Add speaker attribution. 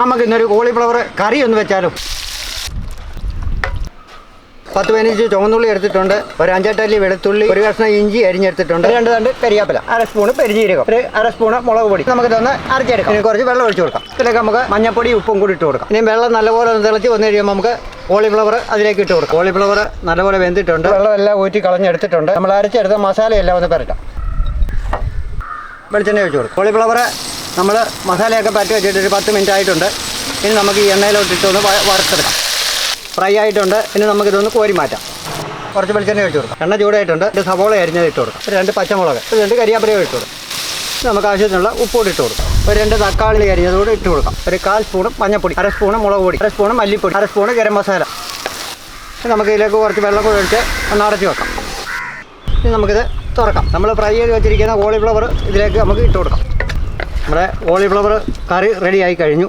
Speaker 1: നമുക്ക് ഇന്നൊരു കോളിഫ്ലവർ കറി ഒന്ന് വെച്ചാലും? പത്ത് പതിനഞ്ച് ചുവന്നുള്ളി എടുത്തിട്ടുണ്ട്. ഒരു അഞ്ചെട്ടല്ലി വെളുത്തുള്ളി ഒരു കഷ്ണം ഇഞ്ചി അരിഞ്ഞെടുത്തിട്ടുണ്ട്. രണ്ട് തണ്ട് കരിയാപ്പില. അര സ്പൂണ് പെരിജീരകം. ഒരു അര സ്പൂണ് മുളക് പൊടി. നമുക്ക് ഇതൊന്ന് അരച്ചെടുക്കാം. ഇനി കുറച്ച് വെള്ളം ഒഴിച്ചു കൊടുക്കാം. ഇതിലേക്ക് നമുക്ക് മഞ്ഞപ്പൊടി ഉപ്പും കൂടി ഇട്ട് കൊടുക്കാം. ഇനി വെള്ളം നല്ലപോലെ ഒന്ന് തിളച്ച് വന്നു കഴിയുമ്പോൾ നമുക്ക് കോളിഫ്ലവർ അതിലേക്ക് ഇട്ട് കൊടുക്കാം. കോളിഫ്ലവർ നല്ലപോലെ വെന്തിട്ടുണ്ട്. വെള്ളം എല്ലാം ഊറ്റി കളഞ്ഞെടുത്തിട്ടുണ്ട്. നമ്മൾ അരച്ചെടുത്ത മസാലയെല്ലാം ഒന്ന് പരട്ടാം. വെളിച്ചെണ്ണ ഒഴിച്ചു കൊടുക്കും. കോളിഫ്ലവർ നമ്മൾ മസാലയൊക്കെ പറ്റി വെച്ചിട്ട് ഒരു പത്ത് മിനിറ്റ് ആയിട്ടുണ്ട്. ഇനി നമുക്ക് ഈ എണ്ണയിലോട്ടിട്ടൊന്ന് വറുത്തെടുക്കാം. ഫ്രൈ ആയിട്ടുണ്ട്. ഇനി നമുക്കിതൊന്ന് കോരി മാറ്റാം. കുറച്ച് വെളിച്ചെണ്ണ ഒഴിച്ചു കൊടുക്കാം. എണ്ണ ചൂടായിട്ടുണ്ട്. ഒരു സവോള അരിഞ്ഞത് ഇട്ട് കൊടുക്കാം. രണ്ട് പച്ചമുളക്. രണ്ട് കരിയാപ്പില ഇട്ട് കൊടുക്കാം. നമുക്ക് ആവശ്യത്തിനുള്ള ഉപ്പൂടി ഇട്ട് കൊടുക്കാം. ഒരു രണ്ട് തക്കാളി അരിഞ്ഞതുകൂടി ഇട്ട് കൊടുക്കാം. ഒരു കാൽ സ്പൂണ് മഞ്ഞപ്പൊടി അര സ്പൂണ് മുളക് പൊടി അര സ്പൂണ് മല്ലിപ്പൊടി അര സ്പൂണ് ഗരം മസാല. നമുക്ക് ഇതിലേക്ക് കുറച്ച് വെള്ളം കൂടി ഒഴിച്ച് ഒന്ന് അടച്ച് വെക്കാം. ഇനി നമുക്കിത് തുറക്കാം. നമ്മൾ ഫ്രൈ ചെയ്ത് വെച്ചിരിക്കുന്ന കോളിഫ്ലവർ ഇതിലേക്ക് നമുക്ക് ഇട്ട് കൊടുക്കാം. നമ്മുടെ കോളിഫ്ലവർ കറി റെഡി ആയി കഴിഞ്ഞു.